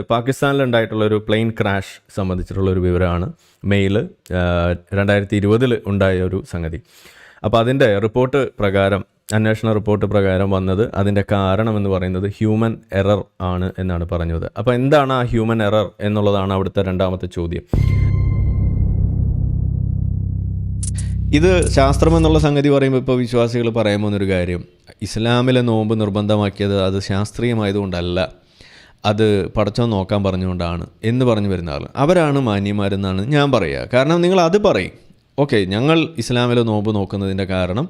പാകിസ്ഥാനിലുണ്ടായിട്ടുള്ള ഒരു plain crash സംബന്ധിച്ചിട്ടുള്ള ഒരു വിവരമാണ്. മെയിൽ രണ്ടായിരത്തി ഇരുപതിൽ ഉണ്ടായ ഒരു സംഗതി. അപ്പോൾ അതിന്റെ റിപ്പോർട്ട് പ്രകാരം അന്വേഷണ റിപ്പോർട്ട് പ്രകാരം വന്നത് അതിന്റെ കാരണം എന്ന് പറയുന്നത് ഹ്യൂമൻ എറർ ആണ് എന്നാണ് പറഞ്ഞത്. അപ്പോൾ എന്താണ് ആ ഹ്യൂമൻ എറർ എന്നുള്ളതാണ് അവിടുത്തെ രണ്ടാമത്തെ ചോദ്യം. ഇത് ശാസ്ത്രം എന്നുള്ള സംഗതി പറയുമ്പോൾ ഇപ്പോൾ വിശ്വാസികൾ പറയാൻ പോകുന്നൊരു കാര്യം. ഇസ്ലാമിലെ നോമ്പ് നിർബന്ധമാക്കിയത് അത് ശാസ്ത്രീയമായതുകൊണ്ടല്ല. അത് പടച്ചോ നോക്കാൻ പറഞ്ഞുകൊണ്ടാണ് എന്ന് പറഞ്ഞു വരുന്ന ആൾ അവരാണ് മാന്യന്മാരെന്നാണ് ഞാൻ പറയുക കാരണം നിങ്ങൾ അത് പറയും. ഓക്കെ ഞങ്ങൾ ഇസ്ലാമിൽ നോമ്പ് നോക്കുന്നതിന്റെ കാരണം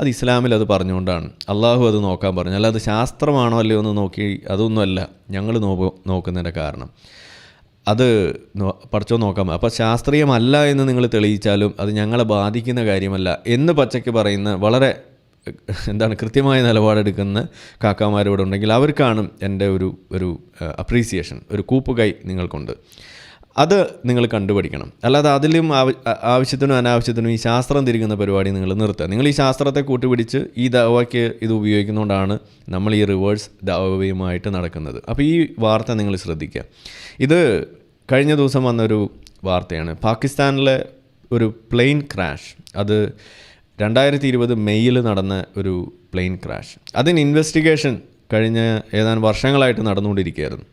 അത് ഇസ്ലാമിൽ അത് പറഞ്ഞുകൊണ്ടാണ്. അള്ളാഹു അത് നോക്കാൻ പറഞ്ഞു. അല്ലാതെ ശാസ്ത്രമാണോ അല്ലയോ എന്ന് നോക്കി അതൊന്നുമല്ല. ഞങ്ങൾ നോമ്പ് നോക്കുന്നതിന്റെ കാരണം. അത് പഠിച്ചോ നോക്കാം അപ്പോൾ ശാസ്ത്രീയമല്ല എന്ന് നിങ്ങൾ തെളിയിച്ചാലും അത് ഞങ്ങളെ ബാധിക്കുന്ന കാര്യമല്ല എന്ന് പച്ചയ്ക്ക് പറയുന്ന വളരെ എന്താണ് കൃത്യമായ നിലപാടെടുക്കുന്ന കാക്കാമാരിവിടെ ഉണ്ടെങ്കിൽ അവർക്കാണ് എന്റെ ഒരു ഒരു അപ്രീസിയേഷൻ ഒരു കൂപ്പുകൈ നിങ്ങൾക്കുണ്ട്. അത് നിങ്ങൾ കണ്ടുപിടിക്കണം അല്ലാതെ അതിലും ആവശ്യത്തിനും അനാവശ്യത്തിനും ഈ ശാസ്ത്രം തിരിക്കുന്ന പരിപാടി നിങ്ങൾ നിർത്തുക. നിങ്ങൾ ഈ ശാസ്ത്രത്തെ കൂട്ടുപിടിച്ച് ഈ ദവയ്ക്ക് ഇത് ഉപയോഗിക്കുന്നതുകൊണ്ടാണ് നമ്മൾ ഈ റിവേഴ്സ് ദവയുമായിട്ട് നടക്കുന്നത്. അപ്പോൾ ഈ വാർത്ത നിങ്ങൾ ശ്രദ്ധിക്കുക. ഇത് കഴിഞ്ഞ ദിവസം വന്നൊരു വാർത്തയാണ്. പാകിസ്ഥാനിലെ ഒരു പ്ലെയിൻ ക്രാഷ് അത് രണ്ടായിരത്തി ഇരുപത് മെയ്യിൽ നടന്ന ഒരു പ്ലെയിൻ ക്രാഷ്. അതിന് ഇൻവെസ്റ്റിഗേഷൻ കഴിഞ്ഞ ഏതാനും വർഷങ്ങളായിട്ട് നടന്നുകൊണ്ടിരിക്കുകയായിരുന്നു.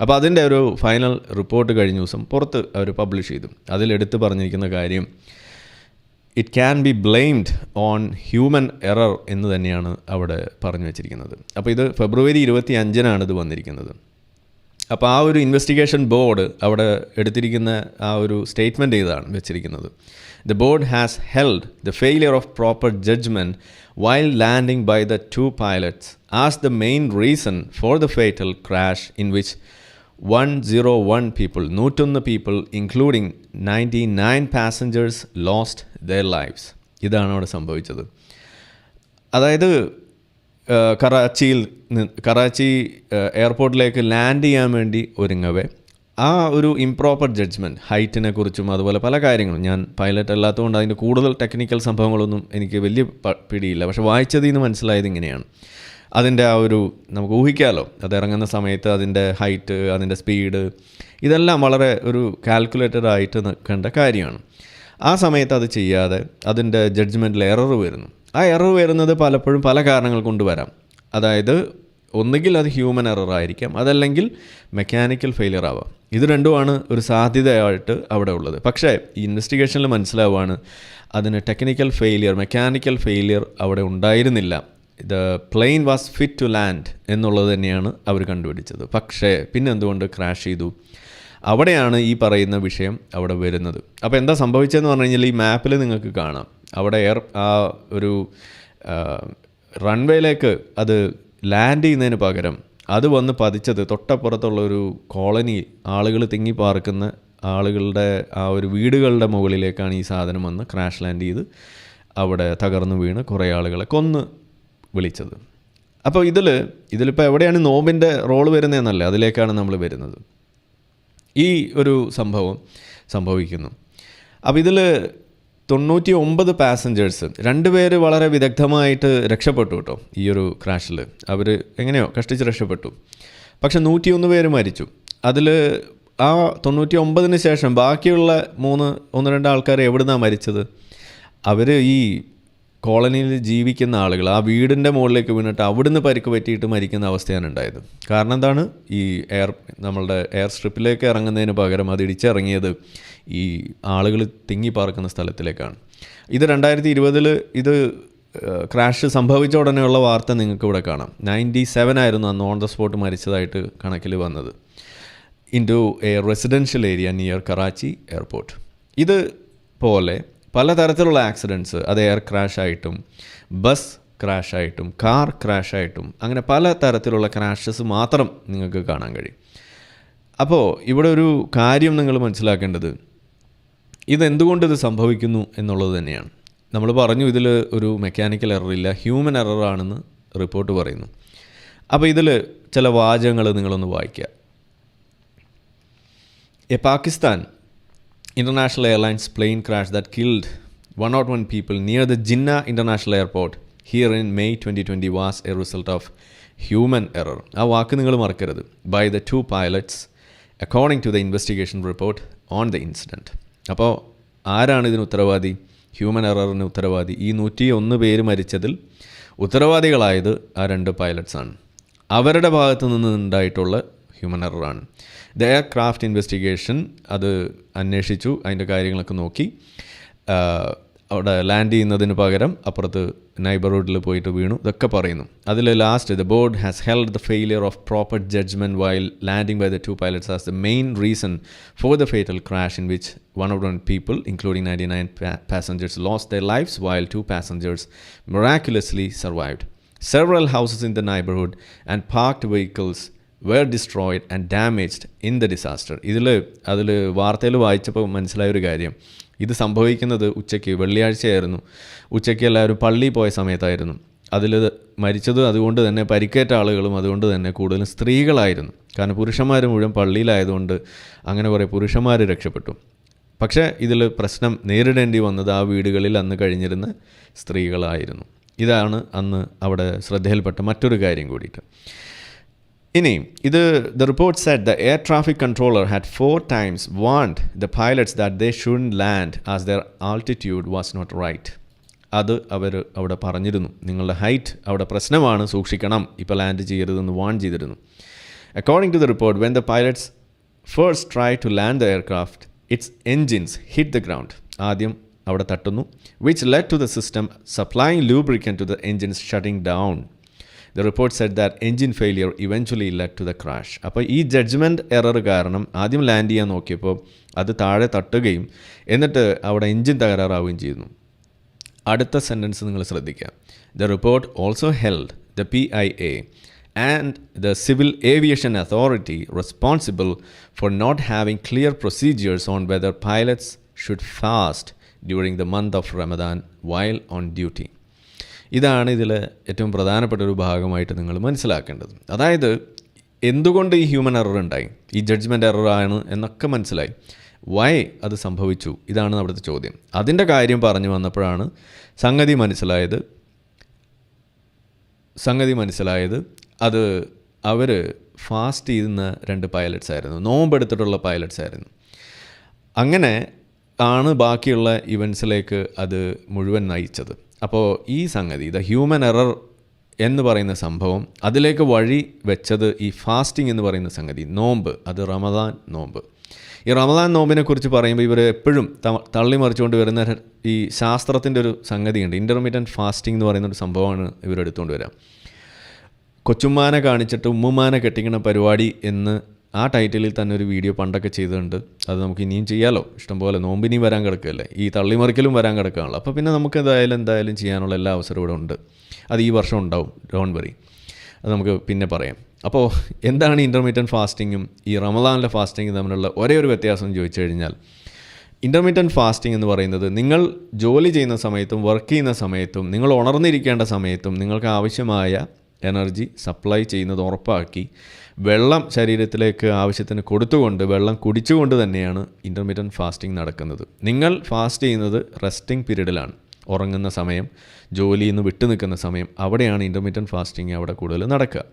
അപ്പോൾ അതിന്റെ ഒരു ഫൈനൽ റിപ്പോർട്ട് കഴിഞ്ഞ ദിവസം പുറത്ത് അവർ പബ്ലിഷ് ചെയ്തു. അതിലെടുത്ത് പറഞ്ഞിരിക്കുന്ന കാര്യം it can be blamed on human error എന്ന് തന്നെയാണ് അവിടെ പറഞ്ഞു വെച്ചിരിക്കുന്നത്. അപ്പോൾ ഇത് ഫെബ്രുവരി ഇരുപത്തി അഞ്ചിനാണ് ഇത് വന്നിരിക്കുന്നത്. അപ്പോൾ ആ ഒരു ഇൻവെസ്റ്റിഗേഷൻ ബോർഡ് അവിടെ എടുത്തിരിക്കുന്ന ആ ഒരു സ്റ്റേറ്റ്മെന്റ് ഇതാണ് വെച്ചിരിക്കുന്നത്. Held the failure of proper judgment while landing by the two pilots as the main reason for the fatal crash in which one zero one people നൂറ്റൊന്ന് people including ninety nine passengers lost their lives ഇതാണ് അവിടെ സംഭവിച്ചത്. അതായത് കറാച്ചിയിൽ കറാച്ചി എയർപോർട്ടിലേക്ക് land ചെയ്യാൻ വേണ്ടി ഒരുങ്ങവേ. ആ ഒരു ഇംപ്രോപ്പർ ജഡ്ജ്മെന്റ് ഹൈറ്റിനെ കുറിച്ചും അതുപോലെ പല കാര്യങ്ങളും. ഞാൻ പൈലറ്റ് അല്ലാത്തതുകൊണ്ട് അതിന്റെ കൂടുതൽ ടെക്നിക്കൽ സംഭവങ്ങളൊന്നും എനിക്ക് വലിയ പിടിയില്ല. പക്ഷെ വായിച്ചതിൽ നിന്ന് മനസ്സിലായത് ഇങ്ങനെയാണ്. അതിന്റെ ആ ഒരു നമുക്ക് ഊഹിക്കാമല്ലോ അത് ഇറങ്ങുന്ന സമയത്ത് അതിന്റെ ഹൈറ്റ് അതിന്റെ സ്പീഡ് ഇതെല്ലാം വളരെ ഒരു കാൽക്കുലേറ്റഡ് ആയിട്ട് നിൽക്കേണ്ട കാര്യമാണ്. ആ സമയത്ത് അത് ചെയ്യാതെ അതിന്റെ ജഡ്ജ്മെന്റിൽ എറർ വരുന്നു. ആ എറർ വരുന്നത് പലപ്പോഴും പല കാരണങ്ങൾ കൊണ്ട് വരാം അതായത് ഒന്നുകിൽ അത് ഹ്യൂമൻ എറർ ആയിരിക്കാം അതല്ലെങ്കിൽ മെക്കാനിക്കൽ ഫെയിലിയർ ആവാം. ഇത് രണ്ടുമാണ് ഒരു സാധ്യതയായിട്ട് അവിടെ ഉള്ളത്. പക്ഷേ ഈ ഇൻവെസ്റ്റിഗേഷനിൽ മനസ്സിലാവുകയാണ് അതിന് ടെക്നിക്കൽ ഫെയിലിയർ മെക്കാനിക്കൽ ഫെയിലിയർ അവിടെ ഉണ്ടായിരുന്നില്ല. The plane was fit to land എന്നുള്ളത് തന്നെയാണ് അവർ കണ്ടുപിടിച്ചത്. പക്ഷേ പിന്നെ എന്തുകൊണ്ട് ക്രാഷ് ചെയ്തു? അവിടെയാണ് ഈ പറയുന്ന വിഷയം അവിടെ വരുന്നത്. അപ്പോൾ എന്താ സംഭവിച്ചതെന്ന് പറഞ്ഞു കഴിഞ്ഞാൽ ഈ മാപ്പിൽ നിങ്ങൾക്ക് കാണാം. അവിടെ എയർ ആ ഒരു റൺവേയിലേക്ക് അത് ലാൻഡ് ചെയ്യുന്നതിന് പകരം അത് വന്ന് പതിച്ചത് തൊട്ടപ്പുറത്തുള്ള ഒരു കോളനി ആളുകൾ തിങ്ങി പാർക്കുന്ന ആളുകളുടെ ആ ഒരു വീടുകളുടെ മുകളിലേക്കാണ് ഈ സാധനം വന്ന് ക്രാഷ് ലാൻഡ് ചെയ്ത് അവിടെ തകർന്നു വീണ് കുറേ ആളുകളെ കൊന്ന് വിളിച്ചത്. അപ്പോൾ ഇതിൽ ഇതിലിപ്പോൾ എവിടെയാണ് നോമ്പിന്റെ റോൾ വരുന്നതെന്നല്ല അതിലേക്കാണ് നമ്മൾ വരുന്നത്. ഈ ഒരു സംഭവം സംഭവിക്കുന്നു. അപ്പോൾ ഇതിൽ തൊണ്ണൂറ്റി ഒമ്പത് പാസഞ്ചേഴ്സ് രണ്ടുപേര് വളരെ വിദഗ്ധമായിട്ട് രക്ഷപ്പെട്ടു കേട്ടോ ഈ ഒരു ക്രാഷിൽ അവർ എങ്ങനെയോ കഷ്ടിച്ച് രക്ഷപ്പെട്ടു. പക്ഷെ നൂറ്റിയൊന്ന് പേര് മരിച്ചു. അതിൽ ആ തൊണ്ണൂറ്റി ഒമ്പതിന് ശേഷം ബാക്കിയുള്ള മൂന്ന് ഒന്ന് രണ്ട് ആൾക്കാർ എവിടുന്നാണ് മരിച്ചത്? അവർ ഈ കോളനിയിൽ ജീവിക്കുന്ന ആളുകൾ ആ വീടിന്റെ മുകളിലേക്ക് വീണിട്ട് അവിടുന്ന് പരിക്ക് പറ്റിയിട്ട് മരിക്കുന്ന അവസ്ഥയാണ് ഉണ്ടായത്. കാരണം എന്താണ്? ഈ എയർ നമ്മളുടെ എയർ സ്ട്രിപ്പിലേക്ക് ഇറങ്ങുന്നതിന് പകരം അത് ഇടിച്ചിറങ്ങിയത് ഈ ആളുകൾ തിങ്ങി പാർക്കുന്ന സ്ഥലത്തിലേക്കാണ്. ഇത് രണ്ടായിരത്തി ഇരുപതിൽ ഇത് ക്രാഷ് സംഭവിച്ച ഉടനെയുള്ള വാർത്ത നിങ്ങൾക്ക് ഇവിടെ കാണാം. നയന്റി സെവൻ ആയിരുന്നു അന്ന് ഓൺ ദ സ്പോട്ട് മരിച്ചതായിട്ട് കണക്കിൽ വന്നത്. Into a residential area near Karachi airport. ഇത് പോലെ പലതരത്തിലുള്ള ആക്സിഡന്റ്സ് അത് എയർ ക്രാഷ് ആയിട്ടും ബസ് ക്രാഷ് ആയിട്ടും കാർ ക്രാഷ് ആയിട്ടും അങ്ങനെ പല തരത്തിലുള്ള ക്രാഷസ് മാത്രം നിങ്ങൾക്ക് കാണാൻ കഴിയും. അപ്പോൾ ഇവിടെ ഒരു കാര്യം നിങ്ങൾ മനസ്സിലാക്കേണ്ടത് ഇതെന്തുകൊണ്ട് ഇത് സംഭവിക്കുന്നു എന്നുള്ളത് തന്നെയാണ്. നമ്മൾ പറഞ്ഞു ഇതിൽ ഒരു മെക്കാനിക്കൽ എററില്ല ഹ്യൂമൻ എററാണെന്ന് റിപ്പോർട്ട് പറയുന്നു. അപ്പോൾ ഇതിൽ ചില വാചകങ്ങൾ നിങ്ങളൊന്ന് വായിക്കുക. A Pakistan International Airlines plane crash that killed one that killed 101 people near the Jinnah International Airport here in May 2020 was a result of human error ആ വാക്ക് നിങ്ങൾ മറക്കരുത്. By the two pilots according to the investigation report on the incident അപ്പോൾ ആരാണ് ഇതിന് ഉത്തരവാദി? Human എററിന് ഉത്തരവാദി. ഈ നൂറ്റി ഒന്ന് പേര് മരിച്ചതിൽ ഉത്തരവാദികളായത് ആ രണ്ട് പൈലറ്റ്സാണ് അവരുടെ ഭാഗത്ത് നിന്ന് ഉണ്ടായിട്ടുള്ള ഹ്യൂമൻ എററാണ് ദ എയർക്രാഫ്റ്റ് ഇൻവെസ്റ്റിഗേഷൻ അത് അന്വേഷിച്ചു അതിന്റെ കാര്യങ്ങളൊക്കെ നോക്കി. അവിടെ ലാൻഡ് ചെയ്യുന്നതിന് പകരം അപ്പുറത്ത് നൈബർഹുഡിൽ പോയിട്ട് വീണു. ഇതൊക്കെ പറയുന്നു. അതിൽ last the board has held the failure of proper judgment while landing by the two pilots as the main reason for the fatal crash in which one of one people including ninety nine passengers lost their lives while two passengers miraculously survived. Several houses in the neighborhood and parked vehicles were destroyed and damaged in the disaster. ഇതിൽ അതിൽ വാർത്തയിൽ വായിച്ചപ്പോൾ മനസ്സിലായ ഒരു കാര്യം. ഇത് സംഭവിക്കുന്നത് ഉച്ചയ്ക്ക് വെള്ളിയാഴ്ചയായിരുന്നു. ഉച്ചയ്ക്ക് എല്ലാവരും പള്ളിയിൽ പോയ സമയത്തായിരുന്നു. അതിൽ മരിച്ചത് അതുകൊണ്ട് തന്നെ പരിക്കേറ്റ ആളുകളും അതുകൊണ്ട് തന്നെ കൂടുതലും സ്ത്രീകളായിരുന്നു. കാരണം പുരുഷന്മാർ മുഴുവൻ പള്ളിയിലായതുകൊണ്ട് അങ്ങനെ കുറേ പുരുഷന്മാർ രക്ഷപ്പെട്ടു. പക്ഷേ ഇതിൽ പ്രശ്നം നേരിടേണ്ടി വന്നത് ആ വീടുകളിൽ അന്ന് കഴിഞ്ഞിരുന്ന സ്ത്രീകളായിരുന്നു. ഇതാണ് അന്ന് അവിടെ ശ്രദ്ധയിൽപ്പെട്ട മറ്റൊരു കാര്യം കൂടിയിട്ട്. ഇനി ഇത് the report said the air traffic controller had four times warned the pilots that they should land as their altitude was not right അത് അവർ അവിടെ പറഞ്ഞിരുന്നു. നിങ്ങളുടെ ഹൈറ്റ് അവിടെ പ്രശ്നമാണ് സൂക്ഷിക്കണം. ഇപ്പോൾ ലാൻഡ് ചെയ്യരുതെന്ന് വാൺ ചെയ്തിരുന്നു. According to the report when the pilots first try to land the aircraft its engines hit the ground ആദ്യം അവിടെ തട്ടുന്നു which led to the system supplying lubricant to the engines shutting down the report said that engine failure eventually led to the crash അപ്പോൾ ഈ judgement error കാരണം ആദ്യം land ചെയ്യാൻ നോക്കിയപ്പോൾ അത് താഴെ തട്ടുകയും എന്നിട്ട് അവിടെ എൻജിൻ തകരാറാവുകയും ചെയ്യുന്നു. അടുത്ത സെന്റൻസ് നിങ്ങൾ ശ്രദ്ധിക്കുക. The report also held the P I A and the Civil Aviation Authority responsible for not having clear procedures on whether pilots should fast during the month of Ramadan while on duty. ഇതാണ് ഇതിൽ ഏറ്റവും പ്രധാനപ്പെട്ട ഒരു ഭാഗമായിട്ട് നിങ്ങൾ മനസ്സിലാക്കേണ്ടത്. അതായത് എന്തുകൊണ്ട് ഈ ഹ്യൂമൻ എറർ ഉണ്ടായി? ഈ ജഡ്ജ്മെന്റ് എറർ ആണ് എന്നൊക്കെ മനസ്സിലായി. വൈ അത് സംഭവിച്ചു? ഇതാണ് അവിടുത്തെ ചോദ്യം. അതിന്റെ കാര്യം പറഞ്ഞു വന്നപ്പോഴാണ് സംഗതി മനസ്സിലായത്. സംഗതി മനസ്സിലായത് അത് അവർ ഫാസ്റ്റ് ചെയ്യുന്ന രണ്ട് പൈലറ്റ്സ് ആയിരുന്നു. നോമ്പെടുത്തിട്ടുള്ള പൈലറ്റ്സ് ആയിരുന്നു. അങ്ങനെ ആണ് ബാക്കിയുള്ള ഇവൻസിലേക്ക് അത് മുഴുവൻ നയിച്ചത്. അപ്പോൾ ഈ സംഗതി ദ ഹ്യൂമൻ എറർ എന്ന് പറയുന്ന സംഭവം അതിലേക്ക് വഴി വെച്ചത് ഈ ഫാസ്റ്റിംഗ് എന്ന് പറയുന്ന സംഗതി നോമ്പ് അത് റമദാൻ നോമ്പ്. ഈ റമദാൻ നോമ്പിനെ കുറിച്ച് പറയുമ്പോൾ ഇവർ എപ്പോഴും തള്ളിമറിച്ചുകൊണ്ട് വരുന്ന ഈ ശാസ്ത്രത്തിന്റെ ഒരു സംഗതിയുണ്ട്. ഇന്റർമീഡിയന്റ് ഫാസ്റ്റിംഗ് എന്ന് പറയുന്ന ഒരു സംഭവമാണ് ഇവരെടുത്തുകൊണ്ട് വരാം. കൊച്ചുമ്മാനെ കാണിച്ചിട്ട് ഉമ്മുമാനെ കെട്ടിക്കണ പരിപാടി എന്ന് ആ ടൈറ്റിലിൽ തന്നെ ഒരു വീഡിയോ പണ്ടൊക്കെ ചെയ്തിട്ടുണ്ട്. അത് നമുക്ക് ഇനിയും ചെയ്യാലോ. ഇഷ്ടംപോലെ നോമ്പിനിയും വരാൻ കിടക്കുകയല്ലേ? ഈ തള്ളിമറിക്കലും വരാൻ കിടക്കുകയാണല്ലോ. അപ്പോൾ പിന്നെ നമുക്ക് എന്തായാലും എന്തായാലും ചെയ്യാനുള്ള എല്ലാ അവസരവും ഇവിടെ ഉണ്ട്. അത് ഈ വർഷം ഉണ്ടാവും. ഡോൺ വറി അത് നമുക്ക് പിന്നെ പറയാം. അപ്പോൾ എന്താണ് ഇന്റർമീഡിയന്റ് ഫാസ്റ്റിങ്ങും ഈ റമദാനിലെ ഫാസ്റ്റിങ്ങും തമ്മിലുള്ള ഒരേ ഒരു വ്യത്യാസം ചോദിച്ചു കഴിഞ്ഞാൽ ഇന്റർമീഡിയന്റ് ഫാസ്റ്റിംഗ് എന്ന് പറയുന്നത് നിങ്ങൾ ജോലി ചെയ്യുന്ന സമയത്തും വർക്ക് ചെയ്യുന്ന സമയത്തും നിങ്ങൾ ഉണർന്നിരിക്കേണ്ട സമയത്തും നിങ്ങൾക്ക് ആവശ്യമായ എനർജി സപ്ലൈ ചെയ്യുന്നത് ഉറപ്പാക്കി. വെള്ളം ശരീരത്തിലേക്ക് ആവശ്യത്തിന് കൊടുത്തുകൊണ്ട് വെള്ളം കുടിച്ചുകൊണ്ട് തന്നെയാണ് ഇന്റർമീഡിയറ്റ് ഫാസ്റ്റിംഗ് നടക്കുന്നത്. നിങ്ങൾ ഫാസ്റ്റ് ചെയ്യുന്നത് റെസ്റ്റിംഗ് പീരീഡിലാണ് ഉറങ്ങുന്ന സമയം ജോലിയിൽ നിന്ന് വിട്ടു നിൽക്കുന്ന സമയം അവിടെയാണ് ഇന്റർമീഡിയറ്റ് ഫാസ്റ്റിംഗ് അവിടെ കൂടുതൽ നടക്കുക.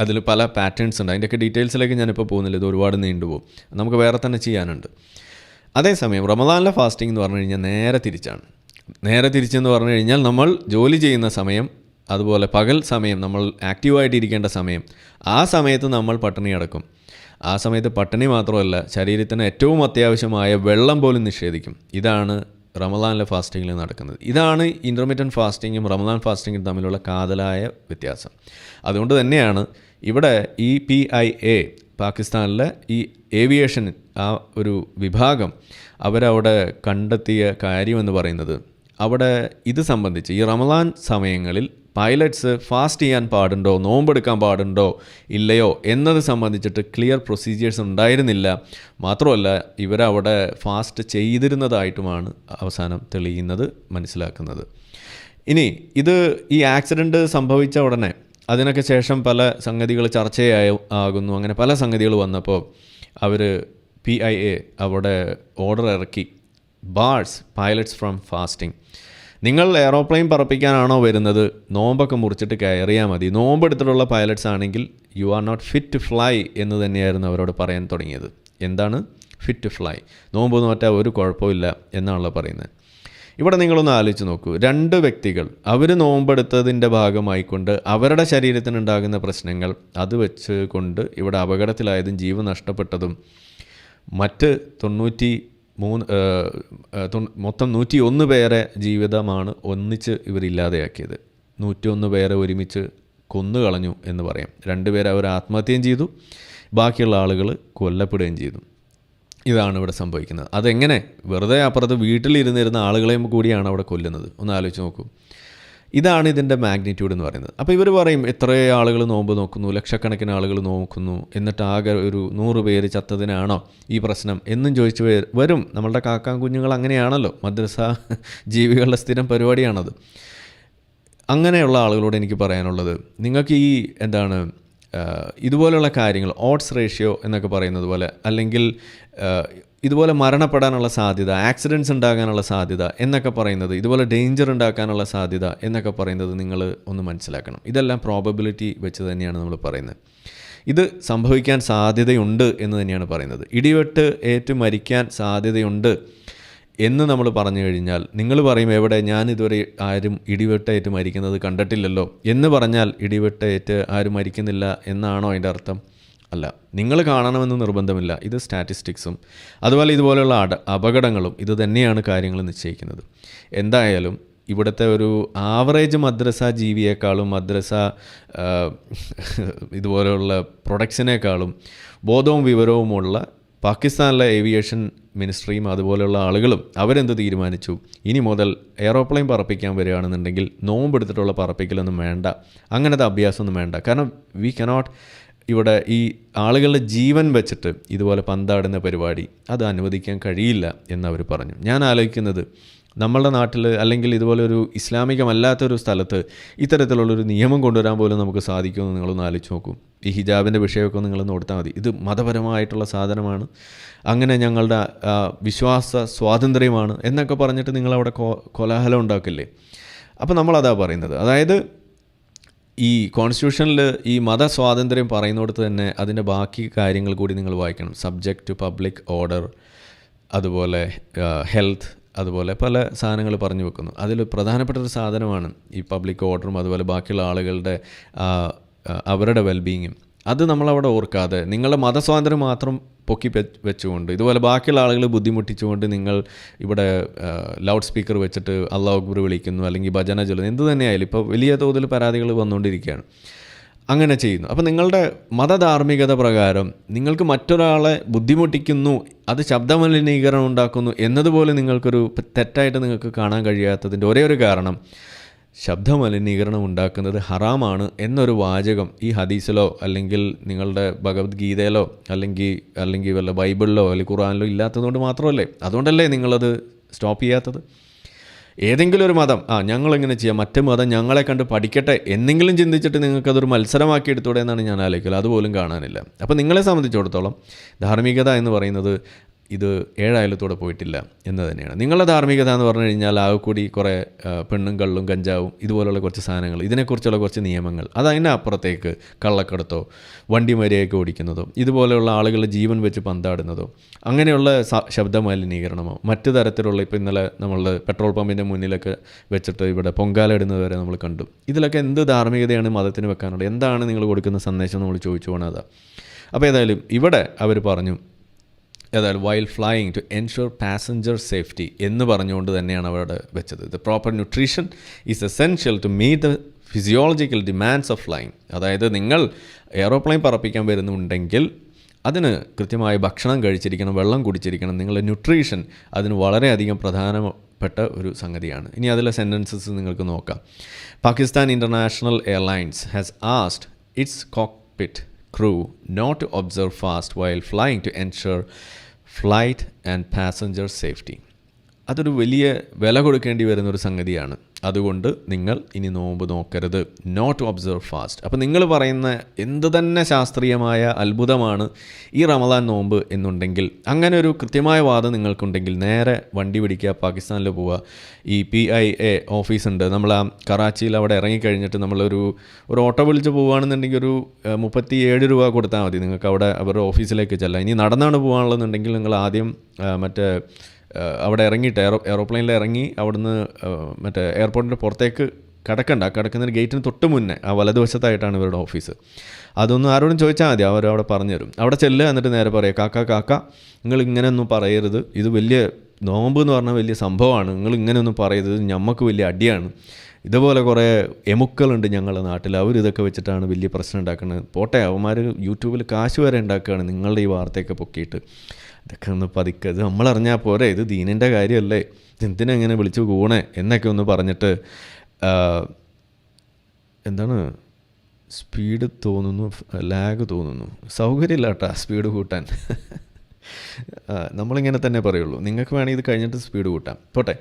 അതിൽ പല പാറ്റേൺസ് ഉണ്ട്. അതിന്റെയൊക്കെ ഡീറ്റെയിൽസിലേക്ക് ഞാനിപ്പോൾ പോകുന്നില്ല. ഇത് ഒരുപാട് നീണ്ടുപോകും. നമുക്ക് വേറെ തന്നെ ചെയ്യാനുണ്ട്. അതേസമയം റമദാനിലെ ഫാസ്റ്റിംഗ് എന്ന് പറഞ്ഞു കഴിഞ്ഞാൽ നേരെ തിരിച്ചാണ്. നേരെ തിരിച്ചെന്ന് പറഞ്ഞു കഴിഞ്ഞാൽ നമ്മൾ ജോലി ചെയ്യുന്ന സമയം അതുപോലെ പകൽ സമയം നമ്മൾ ആക്റ്റീവായിട്ടിരിക്കേണ്ട സമയം ആ സമയത്ത് നമ്മൾ പട്ടിണി അടക്കും ആ സമയത്ത് പട്ടിണി മാത്രമല്ല ശരീരത്തിന് ഏറ്റവും അത്യാവശ്യമായ വെള്ളം പോലും നിഷേധിക്കും. ഇതാണ് റമദാനിലെ ഫാസ്റ്റിങ്ങിൽ നടക്കുന്നത്. ഇതാണ് ഇന്റർമീഡിയന്റ് ഫാസ്റ്റിങ്ങും റമദാൻ ഫാസ്റ്റിങ്ങും തമ്മിലുള്ള കാതലായ വ്യത്യാസം. അതുകൊണ്ട് തന്നെയാണ് ഇവിടെ ഈ പി ഐ എ പാകിസ്ഥാനിലെ ഈ ഏവിയേഷൻ ആ ഒരു വിഭാഗം അവരവിടെ കണ്ടെത്തിയ കാര്യമെന്ന് പറയുന്നത് അവിടെ ഇത് സംബന്ധിച്ച് ഈ റമദാൻ സമയങ്ങളിൽ പൈലറ്റ്സ് ഫാസ്റ്റ് ചെയ്യാൻ പാടുണ്ടോ നോമ്പെടുക്കാൻ പാടുണ്ടോ ഇല്ലയോ എന്നത് സംബന്ധിച്ചിട്ട് ക്ലിയർ പ്രൊസീജിയേഴ്സ് ഉണ്ടായിരുന്നില്ല. മാത്രമല്ല ഇവരവിടെ ഫാസ്റ്റ് ചെയ്തിരുന്നതായിട്ടുമാണ് അവസാനം തെളിയുന്നത് മനസ്സിലാക്കുന്നത്. ഇനി ഇത് ഈ ആക്സിഡന്റ് സംഭവിച്ച ഉടനെ അതിനൊക്കെ ശേഷം പല സംഗതികൾ ചർച്ചയായി ആകുന്നു. അങ്ങനെ പല സംഗതികൾ വന്നപ്പോൾ അവർ പി ഐ എ അവിടെ ഓർഡർ ഇറക്കി. ബാർസ് പൈലറ്റ്സ് ഫ്രം ഫാസ്റ്റിംഗ് നിങ്ങൾ എയറോപ്ലെയിൻ പറപ്പിക്കാനാണോ വരുന്നത്? നോമ്പൊക്കെ മുറിച്ചിട്ട് കയറിയാൽ മതി. നോമ്പ് എടുത്തിട്ടുള്ള പൈലറ്റ്സ് ആണെങ്കിൽ you are not fit to fly എന്ന് തന്നെയായിരുന്നു അവരോട് പറയാൻ തുടങ്ങിയത്. എന്താണ്? ഫിറ്റ് ടു ഫ്ലൈ നോമ്പ് നോറ്റാൽ ഒരു കുഴപ്പമില്ല എന്നാണല്ലോ പറയുന്നത്. ഇവിടെ നിങ്ങളൊന്ന് ആലോചിച്ച് നോക്കൂ. രണ്ട് വ്യക്തികൾ അവർ നോമ്പെടുത്തതിന്റെ ഭാഗമായിക്കൊണ്ട് അവരുടെ ശരീരത്തിനുണ്ടാകുന്ന പ്രശ്നങ്ങൾ അത് വെച്ച് കൊണ്ട് ഇവിടെ അപകടത്തിലായതും ജീവൻ നഷ്ടപ്പെട്ടതും മറ്റ് തൊണ്ണൂറ്റി മൂന്ന് മൊത്തം നൂറ്റി ഒന്ന് പേരെ ജീവിതമാണ് ഒന്നിച്ച് ഇവരില്ലാതെയാക്കിയത്. നൂറ്റി ഒന്ന് പേരെ ഒരുമിച്ച് കൊന്നു കളഞ്ഞു എന്ന് പറയാം. രണ്ടുപേരെ അവർ ആത്മഹത്യയും ചെയ്തു. ബാക്കിയുള്ള ആളുകൾ കൊല്ലപ്പെടുകയും ചെയ്തു. ഇതാണ് ഇവിടെ സംഭവിക്കുന്നത്. അതെങ്ങനെ? വെറുതെ അപ്പുറത്ത് വീട്ടിലിരുന്നിരുന്ന ആളുകളെയും കൂടിയാണ് അവിടെ കൊല്ലുന്നത്. ഒന്ന് ആലോചിച്ച് നോക്കൂ. ഇതാണ് ഇതിന്റെ മാഗ്നിറ്റ്യൂഡ് എന്ന് പറയുന്നത്. അപ്പോൾ ഇവർ പറയും എത്ര ആളുകൾ നോമ്പ് നോക്കുന്നു ലക്ഷക്കണക്കിന് ആളുകൾ നോക്കുന്നു എന്നിട്ട് ആകെ ഒരു നൂറ് പേര് ചത്തതിനാണോ ഈ പ്രശ്നം? എന്നും ചോദിച്ചു വരും. നമ്മളുടെ കാക്കാൻ കുഞ്ഞുങ്ങൾ അങ്ങനെയാണല്ലോ. മദ്രസ ജീവികളുടെ സ്ഥിരം പരിപാടിയാണത്. അങ്ങനെയുള്ള ആളുകളോട് എനിക്ക് പറയാനുള്ളത് നിങ്ങൾക്ക് ഈ എന്താണ് ഇതുപോലെയുള്ള കാര്യങ്ങൾ ഓട്സ് റേഷ്യോ എന്നൊക്കെ പറയുന്നത് പോലെ അല്ലെങ്കിൽ ഇതുപോലെ മരണപ്പെടാനുള്ള സാധ്യത ആക്സിഡന്റ്സ് ഉണ്ടാകാനുള്ള സാധ്യത എന്നൊക്കെ പറയുന്നത് ഇതുപോലെ ഡേഞ്ചർ ഉണ്ടാക്കാനുള്ള സാധ്യത എന്നൊക്കെ പറയുന്നത് നിങ്ങൾ ഒന്ന് മനസ്സിലാക്കണം. ഇതെല്ലാം പ്രോബബിലിറ്റി വെച്ച് തന്നെയാണ് നമ്മൾ പറയുന്നത്. ഇത് സംഭവിക്കാൻ സാധ്യതയുണ്ട് എന്ന് തന്നെയാണ് പറയുന്നത്. ഇടിവെട്ട് ഏറ്റു മരിക്കാൻ സാധ്യതയുണ്ട് എന്ന് നമ്മൾ പറഞ്ഞു കഴിഞ്ഞാൽ നിങ്ങൾ പറയും എവിടെ ഞാൻ ഇതുവരെ ആരും ഇടിവെട്ടേറ്റ് മരിക്കുന്നത് കണ്ടിട്ടില്ലല്ലോ എന്ന് പറഞ്ഞാൽ ഇടിവെട്ടേറ്റ് ആരും മരിക്കുന്നില്ല എന്നാണോ അതിന്റെ അർത്ഥം? അല്ല നിങ്ങൾ കാണണമെന്ന് നിർബന്ധമില്ല. ഇത് സ്റ്റാറ്റിസ്റ്റിക്സും അതുപോലെ ഇതുപോലെയുള്ള അട അപകടങ്ങളും ഇത് തന്നെയാണ് കാര്യങ്ങൾ നിശ്ചയിക്കുന്നത്. എന്തായാലും ഇവിടുത്തെ ഒരു ആവറേജ് മദ്രസ ജീവിയേക്കാളും മദ്രസ ഇതുപോലെയുള്ള പ്രൊഡക്ഷനേക്കാളും ബോധവും വിവരവുമുള്ള പാകിസ്ഥാനിലെ ഏവിയേഷൻ മിനിസ്ട്രിയും അതുപോലെയുള്ള ആളുകളും അവരെന്ത് തീരുമാനിച്ചു? ഇനി മുതൽ എയറോപ്ലെയിൻ പറപ്പിക്കാൻ വരികയാണെന്നുണ്ടെങ്കിൽ നോമ്പെടുത്തിട്ടുള്ള പറപ്പിക്കലൊന്നും വേണ്ട. അങ്ങനത്തെ അഭ്യാസമൊന്നും വേണ്ട. കാരണം വി കനോട്ട് ഇവിടെ ഈ ആളുകളുടെ ജീവൻ വെച്ചിട്ട് ഇതുപോലെ പന്താടുന്ന പരിപാടി അത് അനുവദിക്കാൻ കഴിയില്ല എന്നവർ പറഞ്ഞു. ഞാൻ ആലോചിക്കുന്നത് നമ്മളുടെ നാട്ടിൽ അല്ലെങ്കിൽ ഇതുപോലെ ഒരു ഇസ്ലാമികമല്ലാത്തൊരു സ്ഥലത്ത് ഇത്തരത്തിലുള്ളൊരു നിയമം കൊണ്ടുവരാൻ പോലും നമുക്ക് സാധിക്കുമെന്ന് നിങ്ങളൊന്ന് ആലോചിച്ച് നോക്കൂ. ഈ ഹിജാബിന്റെ വിഷയമൊക്കെ നിങ്ങളൊന്ന് കൊടുത്താൽ മതി. ഇത് മതപരമായിട്ടുള്ള സാധനമാണ്. അങ്ങനെ ഞങ്ങളുടെ വിശ്വാസ സ്വാതന്ത്ര്യമാണ് എന്നൊക്കെ പറഞ്ഞിട്ട് നിങ്ങളവിടെ കോ കോലാഹലം ഉണ്ടാക്കില്ലേ? അപ്പോൾ നമ്മളതാ പറയുന്നത്. അതായത് ഈ കോൺസ്റ്റിറ്റ്യൂഷനിൽ ഈ മതസ്വാതന്ത്ര്യം പറയുന്നിടത്ത് തന്നെ അതിന്റെ ബാക്കി കാര്യങ്ങൾ കൂടി നിങ്ങൾ വായിക്കണം. സബ്ജക്റ്റ് ടു പബ്ലിക് ഓർഡർ അതുപോലെ ഹെൽത്ത് അതുപോലെ പല സാധനങ്ങൾ പറഞ്ഞു വെക്കുന്നു. അതിൽ പ്രധാനപ്പെട്ട ഒരു സാധനമാണ് ഈ പബ്ലിക് ഓർഡറും അതുപോലെ ബാക്കിയുള്ള ആളുകളുടെ അവരുടെ വെൽബീങ്ങും അത് നമ്മളവിടെ ഓർക്കാതെ നിങ്ങളുടെ മതസ്വാതന്ത്ര്യം മാത്രം പൊക്കി വെച്ചുകൊണ്ട് ഇതുപോലെ ബാക്കിയുള്ള ആളുകൾ ബുദ്ധിമുട്ടിച്ചുകൊണ്ട് നിങ്ങൾ ഇവിടെ ലൗഡ് സ്പീക്കർ വെച്ചിട്ട് അള്ളാഹ് അക്ബർ വിളിക്കുന്നു അല്ലെങ്കിൽ ഭജന ചൊല്ലുന്നു എന്ത് തന്നെയായാലും ഇപ്പോൾ വലിയ തോതിൽ പരാതികൾ വന്നുകൊണ്ടിരിക്കുകയാണ്. അങ്ങനെ ചെയ്യുന്നു. അപ്പോൾ നിങ്ങളുടെ മതധാർമ്മികത പ്രകാരം നിങ്ങൾക്ക് മറ്റൊരാളെ ബുദ്ധിമുട്ടിക്കുന്നു അത് ശബ്ദമലിനീകരണം ഉണ്ടാക്കുന്നു എന്നതുപോലെ നിങ്ങൾക്കൊരു തെറ്റായിട്ട് നിങ്ങൾക്ക് കാണാൻ കഴിയാത്തതിന്റെ ഒരേ ഒരു കാരണം ശബ്ദമലിനീകരണം ഉണ്ടാക്കുന്നത് ഹറാമാണ് എന്നൊരു വാചകം ഈ ഹദീസിലോ അല്ലെങ്കിൽ നിങ്ങളുടെ ഭഗവത്ഗീതയിലോ അല്ലെങ്കിൽ അല്ലെങ്കിൽ വല്ല ബൈബിളിലോ അല്ലെങ്കിൽ ഖുറാനിലോ ഇല്ലാത്തതുകൊണ്ട് മാത്രമല്ലേ? അതുകൊണ്ടല്ലേ നിങ്ങളത് സ്റ്റോപ്പ് ചെയ്യാത്തത്? ഏതെങ്കിലും ഒരു മതം ആ ഞങ്ങളിങ്ങനെ ചെയ്യാം? മറ്റു മതം ഞങ്ങളെ കണ്ട് പഠിക്കട്ടെ എന്നെങ്കിലും ചിന്തിച്ചിട്ട് നിങ്ങൾക്കതൊരു മത്സരമാക്കി എടുത്തൂടെ എന്നാണ് ഞാൻ ആലോചിക്കുന്നത് അതുപോലും കാണാനില്ല. അപ്പോൾ നിങ്ങളെ സംബന്ധിച്ചിടത്തോളം ധാർമ്മികത എന്ന് പറയുന്നത് ഇത് ഏഴായാലത്തോടെ പോയിട്ടില്ല എന്ന് തന്നെയാണ്. നിങ്ങളുടെ ധാർമ്മികത എന്ന് പറഞ്ഞു കഴിഞ്ഞാൽ ആകെ കൂടി കുറേ പെണ്ണും കള്ളും കഞ്ചാവും ഇതുപോലുള്ള കുറച്ച് സാധനങ്ങൾ ഇതിനെക്കുറിച്ചുള്ള കുറച്ച് നിയമങ്ങൾ അത് അതിന്റെ അപ്പുറത്തേക്ക് കള്ളക്കടത്തോ വണ്ടി മര്യാദയൊക്കെ ഓടിക്കുന്നതോ ഇതുപോലെയുള്ള ആളുകളുടെ ജീവൻ വെച്ച് പന്താടുന്നതോ അങ്ങനെയുള്ള ശബ്ദ മലിനീകരണമോ മറ്റു തരത്തിലുള്ള ഇപ്പോൾ ഇന്നലെ നമ്മൾ പെട്രോൾ പമ്പിന്റെ മുന്നിലൊക്കെ വെച്ചിട്ട് ഇവിടെ പൊങ്കാല ഇടുന്നത് വരെ നമ്മൾ കണ്ടു. ഇതിലൊക്കെ എന്ത് ധാർമ്മികതയാണ് മതത്തിന് വെക്കാനുള്ളത്? എന്താണ് നിങ്ങൾ കൊടുക്കുന്ന സന്ദേശം നമ്മൾ ചോദിച്ചു പോകണത് അപ്പോൾ ഏതായാലും ഇവിടെ അവർ പറഞ്ഞു ഏതായാലും while flying to ensure passenger safety എന്ന് പറഞ്ഞുകൊണ്ട് തന്നെയാണ് അവിടെ വെച്ചത്. The proper nutrition is essential to meet the physiological demands of flying അതായത് നിങ്ങൾ എയറോപ്ലെയിൻ പറപ്പിക്കാൻ വരുന്നുണ്ടെങ്കിൽ അതിന് കൃത്യമായ ഭക്ഷണം കഴിച്ചിരിക്കണം വെള്ളം കുടിച്ചിരിക്കണം. നിങ്ങളുടെ ന്യൂട്രീഷൻ അതിന് വളരെയധികം പ്രധാനപ്പെട്ട ഒരു സംഗതിയാണ്. ഇനി അതിലെ സെന്റൻസസ് നിങ്ങൾക്ക് നോക്കാം. Pakistan International Airlines has asked its cockpit crew not to observe fast while flying to ensure flight and passenger safety. അതൊരു വലിയ വില കൊടുക്കേണ്ടി വരുന്ന ഒരു സംഗതിയാണ്. അതുകൊണ്ട് നിങ്ങൾ ഇനി നോമ്പ് നോക്കരുത്. നോട്ട് ഒബ്സർവ് ഫാസ്റ്റ് അപ്പോൾ നിങ്ങൾ പറയുന്ന എന്ത് തന്നെ ശാസ്ത്രീയമായ അത്ഭുതമാണ് ഈ റമദാൻ നോമ്പ് എന്നുണ്ടെങ്കിൽ അങ്ങനെ ഒരു കൃത്യമായ വാദം നിങ്ങൾക്കുണ്ടെങ്കിൽ നേരെ വണ്ടി പിടിക്കുക പാകിസ്ഥാനിൽ പോവുക. ഈ പി ഐ എ ഓഫീസുണ്ട് നമ്മൾ ആ കറാച്ചിയിൽ അവിടെ ഇറങ്ങിക്കഴിഞ്ഞിട്ട് നമ്മളൊരു ഒരു ഓട്ടോ വിളിച്ച് പോവുകയാണെന്നുണ്ടെങ്കിൽ ഒരു മുപ്പത്തി ഏഴ് രൂപ കൊടുത്താൽ മതി. നിങ്ങൾക്ക് അവിടെ അവരുടെ ഓഫീസിലേക്ക് ചെല്ലാം. ഇനി നടന്നാണ് പോകാനുള്ളതെന്നുണ്ടെങ്കിൽ നിങ്ങൾ ആദ്യം മറ്റേ അവിടെ ഇറങ്ങിയിട്ട് എയറോ എയറോപ്ലെയിനിൽ ഇറങ്ങി അവിടുന്ന് മറ്റേ എയർപോർട്ടിന്റെ പുറത്തേക്ക് കിടക്കണ്ട. കിടക്കുന്നതിന് ഗേറ്റിന് തൊട്ട് മുന്നേ ആ വലതുവശത്തായിട്ടാണ് ഇവരുടെ ഓഫീസ്. അതൊന്നും ആരോടും ചോദിച്ചാൽ മതി അവർ അവിടെ പറഞ്ഞുതരും അവിടെ ചെല്ലുക എന്നിട്ട് നേരെ പറയുക കാക്ക കാക്ക നിങ്ങൾ ഇങ്ങനെയൊന്നും പറയരുത്. ഇത് വലിയ നോമ്പ് എന്ന് പറഞ്ഞാൽ വലിയ സംഭവമാണ്. നിങ്ങൾ ഇങ്ങനെയൊന്നും പറയരുത്. ഞമ്മക്ക് വലിയ അടിയാണ്. ഇതുപോലെ കുറേ എമുക്കളുണ്ട് ഞങ്ങളുടെ നാട്ടിൽ. അവരിതൊക്കെ വെച്ചിട്ടാണ് വലിയ പ്രശ്നം ഉണ്ടാക്കുന്നത്. പോട്ടെ അവന്മാർ യൂട്യൂബിൽ കാശ് വരെ ഉണ്ടാക്കുകയാണ് നിങ്ങളുടെ ഈ വാർത്തയൊക്കെ പൊക്കിയിട്ട്. ഇതൊക്കെ ഒന്ന് പതുക്കെ ഇത് നമ്മളറിഞ്ഞാൽ പോരെ ഇത് ദീനിന്റെ കാര്യമല്ലേ എന്തിനെങ്ങനെ വിളിച്ചു കൂണേ എന്നൊക്കെ ഒന്ന് പറഞ്ഞിട്ട് എന്താണ് സ്പീഡ് തോന്നുന്നു ലാഗ് തോന്നുന്നു. സൗകര്യമില്ല കേട്ടോ സ്പീഡ് കൂട്ടാൻ നമ്മളിങ്ങനെ തന്നെ പറയുള്ളൂ. നിങ്ങൾക്ക് വേണമെങ്കിൽ ഇത് കഴിഞ്ഞിട്ട് സ്പീഡ് കൂട്ടാം. പോട്ടെ.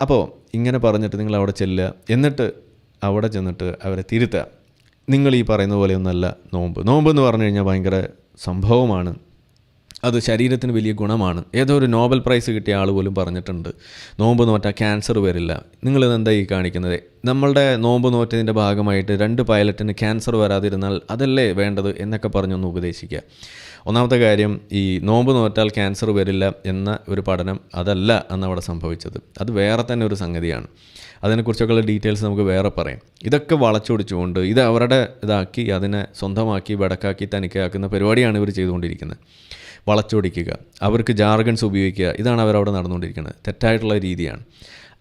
അപ്പോൾ ഇങ്ങനെ പറഞ്ഞിട്ട് നിങ്ങൾ അവിടെ ചെല്ലുക. എന്നിട്ട് അവിടെ ചെന്നിട്ട് അവരെ തിരുത്തുക. നിങ്ങൾ ഈ പറയുന്ന പോലെയൊന്നല്ല നോമ്പ്. നോമ്പ് എന്ന് പറഞ്ഞു കഴിഞ്ഞാൽ ഭയങ്കര സംഭവമാണ്. അത് ശരീരത്തിന് വലിയ ഗുണമാണ്. ഏതോ ഒരു നോബൽ പ്രൈസ് കിട്ടിയ ആൾ പോലും പറഞ്ഞിട്ടുണ്ട്. നോമ്പ് നോറ്റാൽ ക്യാൻസർ വരില്ല. നിങ്ങളിത് എന്താ ഈ കാണിക്കുന്നത്? നമ്മളുടെ നോമ്പ് നോറ്റതിന്റെ ഭാഗമായിട്ട് രണ്ട് പൈലറ്റിന് ക്യാൻസർ വരാതിരുന്നാൽ അതല്ലേ വേണ്ടത് എന്നൊക്കെ പറഞ്ഞൊന്ന് ഉപദേശിക്കുക. ഒന്നാമത്തെ കാര്യം ഈ നോമ്പ് നോറ്റാൽ ക്യാൻസർ വരില്ല എന്ന ഒരു പഠനം അതല്ല അന്ന് അവിടെ സംഭവിച്ചത്. അത് വേറെ തന്നെ ഒരു സംഗതിയാണ്. അതിനെക്കുറിച്ചൊക്കെയുള്ള ഡീറ്റെയിൽസ് നമുക്ക് വേറെ പറയാം. ഇതൊക്കെ വളച്ചൊടിച്ചുകൊണ്ട് ഇത് അവരുടെ ഇതാക്കി അതിനെ സ്വന്തമാക്കി വടക്കാക്കി തനിക്കാക്കുന്ന പരിപാടിയാണ് ഇവർ ചെയ്തുകൊണ്ടിരിക്കുന്നത്. വളച്ചൊടിക്കുക. അവർക്ക് ജാർഗൻസ് ഉപയോഗിക്കുക. ഇതാണ് അവരവിടെ നടന്നുകൊണ്ടിരിക്കുന്നത്. തെറ്റായിട്ടുള്ള രീതിയാണ്.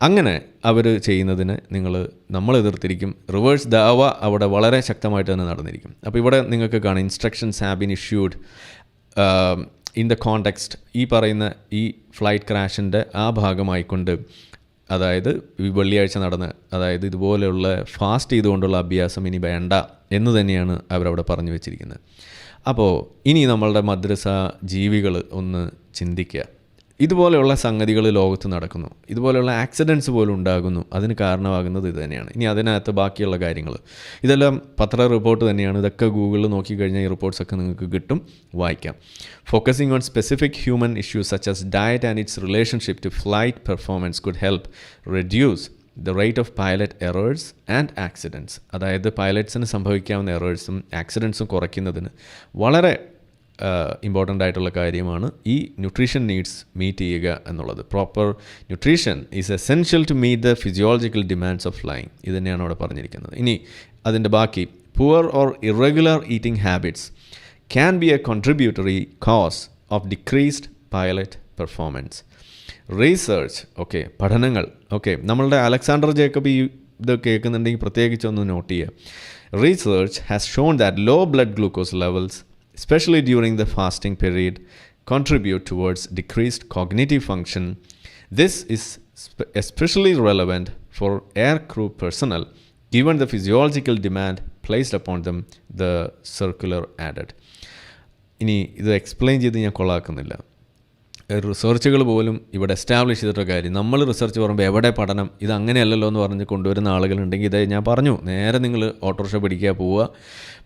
അങ്ങനെ അവർ ചെയ്യുന്നതിന് നിങ്ങൾ നമ്മൾ എതിർത്തിരിക്കും. റിവേഴ്സ് ദാവ അവിടെ വളരെ ശക്തമായിട്ട് തന്നെ നടന്നിരിക്കും. അപ്പോൾ ഇവിടെ നിങ്ങൾക്ക് കാണാം instructions have been issued in the context ഈ പറയുന്ന ഈ ഫ്ലൈറ്റ് ക്രാഷിന്റെ ആ ഭാഗമായിക്കൊണ്ട് അതായത് വെള്ളിയാഴ്ച നടന്ന് അതായത് ഇതുപോലെയുള്ള ഫാസ്റ്റ് ചെയ്തുകൊണ്ടുള്ള അഭ്യാസം ഇനി വേണ്ട എന്ന് തന്നെയാണ് അവരവിടെ പറഞ്ഞു വെച്ചിരിക്കുന്നത്. അപ്പോൾ ഇനി നമ്മളുടെ മദ്രസ ജീവികൾ ഒന്ന് ചിന്തിക്കുക. ഇതുപോലെയുള്ള സംഗതികൾ ലോകത്ത് നടക്കുന്നു. ഇതുപോലെയുള്ള ആക്സിഡൻസ് പോലും ഉണ്ടാകുന്നു. അതിന് കാരണമാകുന്നത് ഇത് തന്നെയാണ്. ഇനി അതിനകത്ത് ബാക്കിയുള്ള കാര്യങ്ങൾ ഇതെല്ലാം പത്ര റിപ്പോർട്ട് തന്നെയാണ്. ഇതൊക്കെ ഗൂഗിളിൽ നോക്കിക്കഴിഞ്ഞാൽ ഈ റിപ്പോർട്ട്സൊക്കെ നിങ്ങൾക്ക് കിട്ടും. വായിക്കാം. Focusing on specific human issues such as diet and its relationship to flight performance could help reduce the rate of pilot errors and accidents അതായത് പൈലറ്റ്സിന് സംഭവിക്കാവുന്ന എറേഴ്സും ആക്സിഡൻസും കുറയ്ക്കുന്നതിന് വളരെ ഇമ്പോർട്ടന്റ് ആയിട്ടുള്ള കാര്യമാണ് ഈ ന്യൂട്രീഷൻ നീഡ്സ് മീറ്റ് ചെയ്യുക എന്നുള്ളത്. Proper nutrition is essential to meet the physiological demands of flying ഇത് തന്നെയാണ് അവിടെ പറഞ്ഞിരിക്കുന്നത്. ഇനി അതിന്റെ ബാക്കി poor or irregular eating habits can be a contributory cause of decreased pilot performance research okay പഠനങ്ങൾ ഓക്കെ നമ്മളുടെ അലക്സാണ്ടർ ജേക്കബ് ഈ ഇത് കേൾക്കുന്നുണ്ടെങ്കിൽ പ്രത്യേകിച്ച് ഒന്ന് നോട്ട് ചെയ്യുക research has shown that low blood glucose levels especially during the fasting period, contribute towards decreased cognitive function. This is especially relevant for air crew personnel, given the physiological demand placed upon them, the circular added. ഇനി ഇത് explain ചെയ്ത് ഞാൻ കൊള്ളാക്കുന്നില്ല റിസർച്ചുകൾ പോലും ഇവിടെ establish ചെയ്തിട്ടൊരു കാര്യം. നമ്മൾ research പറയുമ്പോൾ എവിടെ പഠനം? ഇത് അങ്ങനെയല്ലല്ലോ എന്ന് പറഞ്ഞ് കൊണ്ടുവരുന്ന ആളുകളുണ്ടെങ്കിൽ ഇതായി ഞാൻ പറഞ്ഞു. നേരെ നിങ്ങൾ ഓട്ടോറിക്ഷ പിടിക്കുക പോവുക.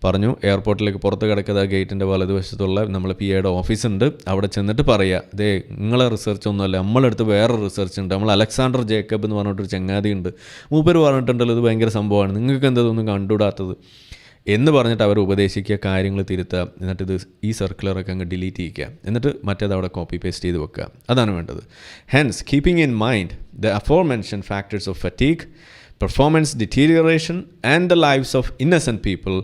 പറഞ്ഞു എയർപോർട്ടിലേക്ക് പുറത്ത് കിടക്കുന്ന ഗേറ്റിന്റെ വലതുവശത്തുള്ള നമ്മൾ പി എയുടെ ഓഫീസുണ്ട് അവിടെ ചെന്നിട്ട് പറയുക ഇതേ നിങ്ങളെ റിസർച്ച് ഒന്നുമല്ല നമ്മളടുത്ത് വേറെ റിസർച്ച് ഉണ്ട്. നമ്മൾ അലക്സാണ്ടർ ജേക്കബ് എന്ന് പറഞ്ഞിട്ടൊരു ചങ്ങാതി ഉണ്ട് മൂപ്പർ പറഞ്ഞിട്ടുണ്ടല്ലോ ഇത് ഭയങ്കര സംഭവമാണ്. നിങ്ങൾക്ക് എന്തതൊന്നും കണ്ടുവിടാത്തത് എന്ന് പറഞ്ഞിട്ട് അവർ ഉപദേശിക്കുക കാര്യങ്ങൾ തിരുത്തുക എന്നിട്ട് ഇത് ഈ സർക്കുലറൊക്കെ അങ്ങ് ഡിലീറ്റ് ചെയ്യിക്കുക എന്നിട്ട് മറ്റേത് അവിടെ കോപ്പി പേസ്റ്റ് ചെയ്ത് വെക്കുക അതാണ് വേണ്ടത് hence keeping in mind the aforementioned factors of fatigue performance deterioration and the lives of innocent people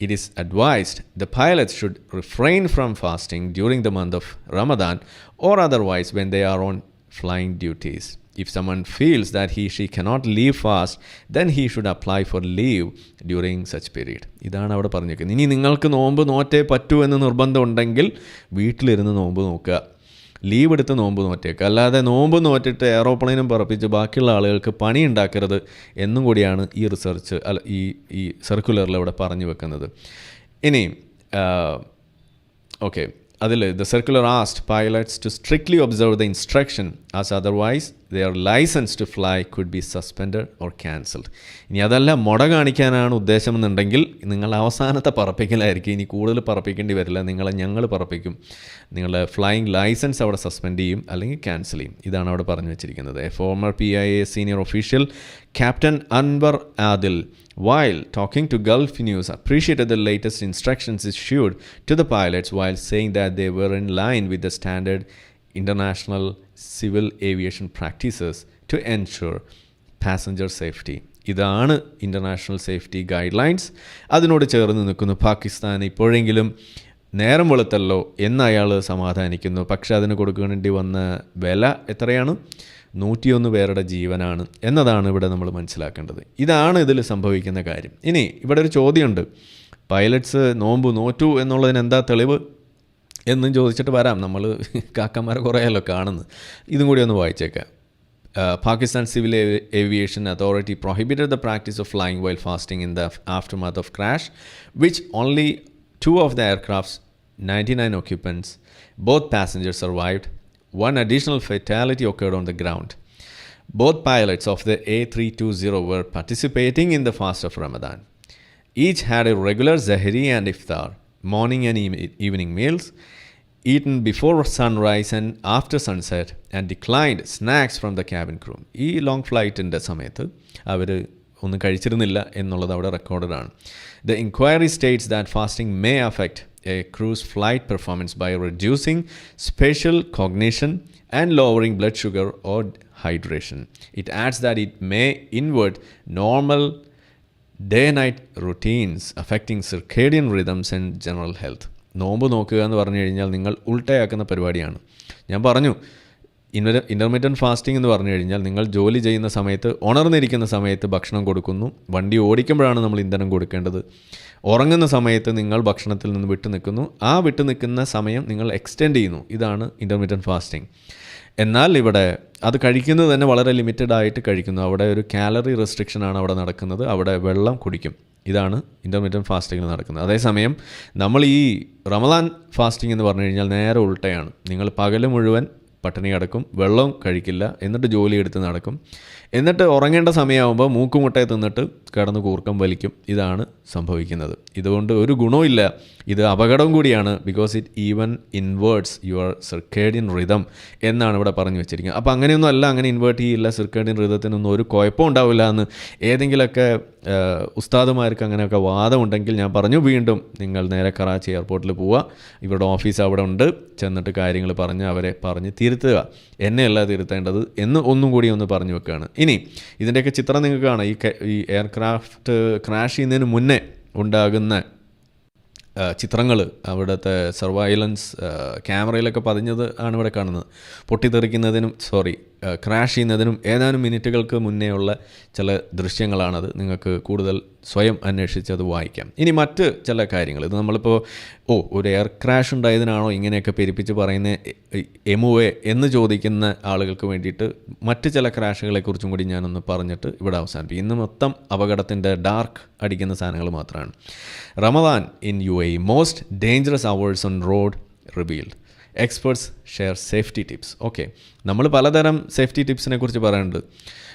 it is advised the pilots should refrain from fasting during the month of Ramadan or otherwise when they are on flying duties. If someone feels that he she cannot leave fast, then he should apply for leave during such period. ഇതാണ് അവിടെ പറഞ്ഞിരിക്കുന്നത്. ഇനി നിങ്ങൾക്ക് നോമ്പ് നോറ്റേ പറ്റൂ എന്ന് നിർബന്ധമുണ്ടെങ്കിൽ വീട്ടിലിരുന്ന് നോമ്പ് നോക്കുക. ലീവ് എടുത്ത് നോമ്പ് നോറ്റേക്കുക. അല്ലാതെ നോമ്പ് നോറ്റിട്ട് എയറോപ്ലെയിനും പറപ്പിച്ച് ബാക്കിയുള്ള ആളുകൾക്ക് പണി ഉണ്ടാക്കരുത് എന്നും കൂടിയാണ് ഈ റിസർച്ച് അല്ല ഈ ഈ സർക്കുലറിൽ ഇവിടെ പറഞ്ഞു വെക്കുന്നത്. ഇനി ഓക്കെ. അതിൽ the circular asked pilots to strictly observe the instruction as otherwise their licence to fly could be suspend or cancelled ഇനി അതല്ല മുട കാണിക്കാനാണ് ഉദ്ദേശമെന്നുണ്ടെങ്കിൽ നിങ്ങൾ അവസാനത്തെ പറപ്പിക്കലായിരിക്കും. ഇനി കൂടുതൽ പറപ്പിക്കേണ്ടി വരില്ല. നിങ്ങളെ ഞങ്ങൾ പറപ്പിക്കും. നിങ്ങളുടെ ഫ്ലൈയിങ് ലൈസൻസ് അവിടെ സസ്പെൻഡ് ചെയ്യും അല്ലെങ്കിൽ ക്യാൻസൽ ചെയ്യും. ഇതാണ് അവിടെ പറഞ്ഞു വെച്ചിരിക്കുന്നത്. Former P I A senior official captain Anwar Adil while talking to Gulf News, appreciated the latest instructions issued to the pilots while saying that they were in line with the standard international civil aviation practices to ensure passenger safety. ഇതാണ് international safety guidelines അതിനോട് ചേർന്ന് നിൽക്കുന്നു പാകിസ്ഥാൻ ഇപ്പോഴെങ്കിലും നേരം വെളുത്തല്ലോ എന്ന് അയാൾ സമാധാനിക്കുന്നു പക്ഷേ അതിന് കൊടുക്കേണ്ടി വന്ന വില എത്രയാണ് നൂറ്റിയൊന്ന് പേരുടെ ജീവനാണ് എന്നതാണ് ഇവിടെ നമ്മൾ മനസ്സിലാക്കേണ്ടത്. ഇതാണ് ഇതിൽ സംഭവിക്കുന്ന കാര്യം. ഇനി ഇവിടെ ഒരു ചോദ്യമുണ്ട്. പൈലറ്റ്സ് നോമ്പു നോറ്റു എന്നുള്ളതിന് എന്താ തെളിവ്? എന്നും ചോദിച്ചിട്ട് വരാം. നമ്മൾ കാക്കന്മാരെ കുറേയല്ലോ കാണുന്നത് ഇതും കൂടി ഒന്ന് വായിച്ചേക്കാം. Pakistan civil aviation authority prohibited the practice of flying while fasting in the aftermath of crash which only two of the aircraft's ninety nine occupants both passengers survived One additional fatality occurred on the ground. Both pilots of the A320 were participating in the fast of Ramadan. Each had a regular Zahiri and Iftar, morning and evening meals, eaten before sunrise and after sunset, and declined snacks from the cabin crew. ഈ ലോങ് ഫ്ലൈറ്റിന്റെ സമയത്ത് അവർ ഒന്നും കഴിച്ചിരുന്നില്ല എന്നുള്ളത് അവിടെ റെക്കോർഡഡാണ് the inquiry states that fasting may affect a cruise flight performance by reducing spatial cognition and lowering blood sugar or hydration. It adds that it may invert normal day night routines affecting circadian rhythms and general health. നോമ്പ് നോക്കുക എന്ന് പറഞ്ഞു കഴിഞ്ഞാൽ നിങ്ങൾ ഉൾട്ടയാക്കുന്ന പരിപാടിയാണ് ഞാൻ പറഞ്ഞു ഇൻവർ intermediate fasting എന്ന് പറഞ്ഞു കഴിഞ്ഞാൽ നിങ്ങൾ ജോലി ചെയ്യുന്ന സമയത്ത് ഉണർന്നിരിക്കുന്ന സമയത്ത് ഭക്ഷണം കൊടുക്കുന്നു. വണ്ടി ഓടിക്കുമ്പോഴാണ് നമ്മൾ ഇന്ധനം കൊടുക്കേണ്ടത്. ഉറങ്ങുന്ന സമയത്ത് നിങ്ങൾ ഭക്ഷണത്തിൽ നിന്ന് വിട്ടു നിൽക്കുന്നു. ആ വിട്ടു നിൽക്കുന്ന സമയം നിങ്ങൾ എക്സ്റ്റെൻഡ് ചെയ്യുന്നു. ഇതാണ് ഇന്റർമീഡിയറ്റ് ഫാസ്റ്റിംഗ് എന്നാൽ ഇവിടെ അത് കഴിക്കുന്നത് തന്നെ വളരെ ലിമിറ്റഡ് ആയിട്ട് കഴിക്കുന്നു. അവിടെ ഒരു കാലറി റെസ്ട്രിക്ഷനാണ് അവിടെ നടക്കുന്നത്. അവിടെ വെള്ളം കുടിക്കും. ഇതാണ് ഇന്റർമീഡിയറ്റ് ഫാസ്റ്റിങ്ങിൽ നടക്കുന്നത്. അതേസമയം നമ്മൾ ഈ റമദാൻ ഫാസ്റ്റിംഗ് എന്ന് പറഞ്ഞു കഴിഞ്ഞാൽ നേരെ ഉൾട്ടയാണ്. നിങ്ങൾ പകൽ മുഴുവൻ പട്ടിണി കിടക്കും വെള്ളം കഴിക്കില്ല എന്നിട്ട് ജോലി എടുത്ത് നടക്കും. എന്നിട്ട് ഉറങ്ങേണ്ട സമയമാകുമ്പോൾ മൂക്കുമുട്ടയെ തിന്നിട്ട് കിടന്ന് കൂർക്കം വലിക്കും. ഇതാണ് സംഭവിക്കുന്നത്. ഇതുകൊണ്ട് ഒരു ഗുണവുമില്ല. ഇത് അപകടം കൂടിയാണ്. Because it even inverts your circadian rhythm എന്നാണ് ഇവിടെ പറഞ്ഞു വെച്ചിരിക്കുന്നത്. അപ്പോൾ അങ്ങനെയൊന്നും അല്ല. അങ്ങനെ ഇൻവേർട്ട് ചെയ്യില്ല. സിർക്കേഡിയൻ റിതത്തിനൊന്നും ഒരു കുഴപ്പം ഉണ്ടാവില്ല എന്ന് ഏതെങ്കിലുമൊക്കെ ഉസ്താദുമാർക്ക് അങ്ങനെയൊക്കെ വാദമുണ്ടെങ്കിൽ ഞാൻ പറഞ്ഞു. വീണ്ടും നിങ്ങൾ നേരെ കറാച്ചി എയർപോർട്ടിൽ പോവുക. ഇവരുടെ ഓഫീസ് അവിടെ ഉണ്ട്. ചെന്നിട്ട് കാര്യങ്ങൾ പറഞ്ഞ് അവരെ പറഞ്ഞ് തിരുത്തുക. എന്നെയല്ല തിരുത്തേണ്ടത് എന്ന് ഒന്നും കൂടി ഒന്ന് പറഞ്ഞു വെക്കുകയാണ്. ഇനി ഇതിന്റെയൊക്കെ ചിത്രം നിങ്ങൾക്ക് കാണാം ഈ ഈ എയർക്രാഫ്റ്റ് ക്രാഷ് ചെയ്യുന്നതിന് മുന്നേ ഉണ്ടാകുന്ന ചിത്രങ്ങൾ അവിടുത്തെ സർവൈലൻസ് ക്യാമറയിലൊക്കെ പതിഞ്ഞത് ആണ് ഇവിടെ കാണുന്നത്. പൊട്ടിത്തെറിക്കുന്നതിനും സോറി ക്രാഷ് ചെയ്യുന്നതിനും ഏതാനും മിനിറ്റുകൾക്ക് മുന്നേ ഉള്ള ചില ദൃശ്യങ്ങളാണത്. നിങ്ങൾക്ക് കൂടുതൽ സ്വയം അന്വേഷിച്ച് അത് വായിക്കാം. ഇനി മറ്റ് ചില കാര്യങ്ങൾ. ഇത് നമ്മളിപ്പോൾ ഓ ഒരു എയർ ക്രാഷ് ഉണ്ടായതിനാണോ ഇങ്ങനെയൊക്കെ പെരുപ്പിച്ച് പറയുന്ന എമുവെ എന്ന് ചോദിക്കുന്ന ആളുകൾക്ക് വേണ്ടിയിട്ട് മറ്റ് ചില ക്രാഷുകളെക്കുറിച്ചും കൂടി ഞാനൊന്ന് പറഞ്ഞിട്ട് ഇവിടെ അവസാനിപ്പിക്കും. ഇന്ന് മൊത്തം അപകടത്തിന്റെ ഡാർക്ക് അടിക്കുന്ന സാധനങ്ങൾ മാത്രമാണ്. Ramadan in U A most dangerous hours on road revealed. Experts share safety tips. Okay. നമ്മൾ പലതരം സേഫ്റ്റി ടിപ്സിനെ കുറിച്ച് പറയുന്നുണ്ട്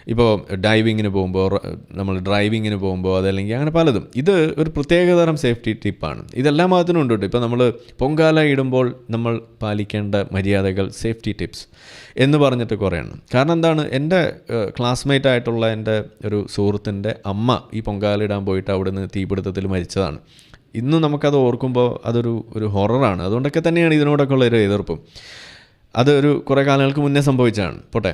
ഇപ്പോൾ ഡൈവിങ്ങിന് പോകുമ്പോൾ നമ്മൾ ഡ്രൈവിങ്ങിന് പോകുമ്പോൾ അതല്ലെങ്കിൽ അങ്ങനെ പലതും. ഇത് ഒരു പ്രത്യേകതരം സേഫ്റ്റി ടിപ്പാണ് ഇതെല്ലാ ഭാഗത്തിനും ഉണ്ട് ഇപ്പോൾ നമ്മൾ പൊങ്കാല ഇടുമ്പോൾ നമ്മൾ പാലിക്കേണ്ട മര്യാദകൾ സേഫ്റ്റി ടിപ്സ് എന്ന് പറഞ്ഞിട്ട് കുറയാണ് കാരണം എന്താണ്? എന്റെ ക്ലാസ്മേറ്റ് ആയിട്ടുള്ള എന്റെ ഒരു സുഹൃത്തിന്റെ അമ്മ ഈ പൊങ്കാല ഇടാൻ പോയിട്ട് അവിടെ നിന്ന് തീപിടുത്തത്തിൽ മരിച്ചതാണ്. ഇന്ന് നമുക്കത് ഓർക്കുമ്പോൾ അതൊരു ഒരു ഹൊററാണ് അതുകൊണ്ടൊക്കെ തന്നെയാണ് ഇതിനോടൊക്കെ ഉള്ള ഒരു എതിർപ്പും. അതൊരു കുറേ കാലങ്ങൾക്ക് മുന്നേ സംഭവിച്ചതാണ്. പോട്ടെ.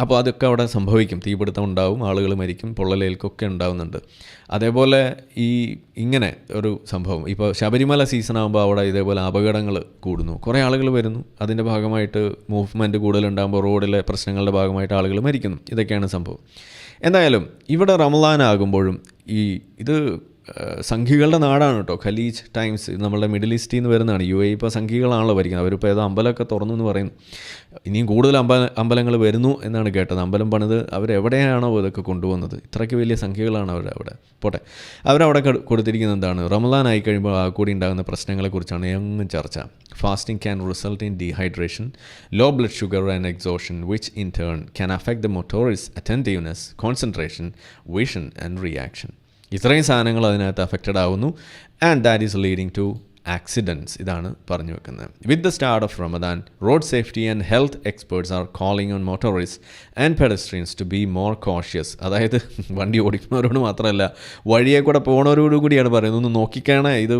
അപ്പോൾ അതൊക്കെ അവിടെ സംഭവിക്കും. തീപിടുത്തം ഉണ്ടാവും ആളുകൾ മരിക്കും പൊള്ളലേൽക്കൊക്കെ ഉണ്ടാവുന്നുണ്ട്. അതേപോലെ ഈ ഇങ്ങനെ ഒരു സംഭവം. ഇപ്പോൾ ശബരിമല സീസൺ ആകുമ്പോൾ അവിടെ ഇതേപോലെ അപകടങ്ങൾ കൂടുന്നു. കുറേ ആളുകൾ വരുന്നു. അതിന്റെ ഭാഗമായിട്ട് മൂവ്മെന്റ് കൂടുതലുണ്ടാകുമ്പോൾ റോഡിലെ പ്രശ്നങ്ങളുടെ ഭാഗമായിട്ട് ആളുകൾ മരിക്കുന്നു. ഇതൊക്കെയാണ് സംഭവം. എന്തായാലും ഇവിടെ റമലാനാകുമ്പോഴും ഈ ഇത് സംഘികളുടെ നാടാണ് കേട്ടോ. ഖലീജ് ടൈംസ് നമ്മളുടെ മിഡിൽ ഈസ്റ്റിൽ നിന്ന് വരുന്നതാണ്. യു എ ഇപ്പോൾ സംഘികളാണല്ലോ ഭരിക്കുന്നത്. അവരിപ്പോൾ ഏതോ അമ്പലമൊക്കെ തുറന്നു എന്ന് പറയുന്നു. ഇനിയും കൂടുതൽ അമ്പ അമ്പലങ്ങൾ വരുന്നു എന്നാണ് കേട്ടത്. അമ്പലം പണിത് അവരെവിടെയാണോ ഇതൊക്കെ കൊണ്ടുപോകുന്നത് ഇത്രയ്ക്ക് വലിയ സംഖ്യകളാണ് അവർ അവിടെ. പോട്ടെ. അവരവിടെ കൊടു- കൊടുത്തിരിക്കുന്നത് എന്താണ്? റമദാൻ ആയി കഴിയുമ്പോൾ ആ കൂടി ഉണ്ടാകുന്ന പ്രശ്നങ്ങളെക്കുറിച്ചാണ് എങ്ങും ചർച്ച. Fasting can result in dehydration low blood sugar and exhaustion which in turn can affect the motorist's attentiveness concentration vision and reaction ഇത്രയും സാധനങ്ങൾ അതിനകത്ത് അഫക്റ്റഡ് ആവുന്നു. And that is leading to accidents ഇതാണ് പറഞ്ഞു വെക്കുന്നത്. With the start of Ramadan road safety and health experts are calling on motorist and pedestrians to be more cautious അതായത് വണ്ടി ഓടിക്കുന്നവരോട് മാത്രമല്ല വഴിയെ കൂടെ പോണവരോട് കൂടിയാണ് പറയുന്നത്. ഒന്ന് നോക്കിക്കാണേ ഇത്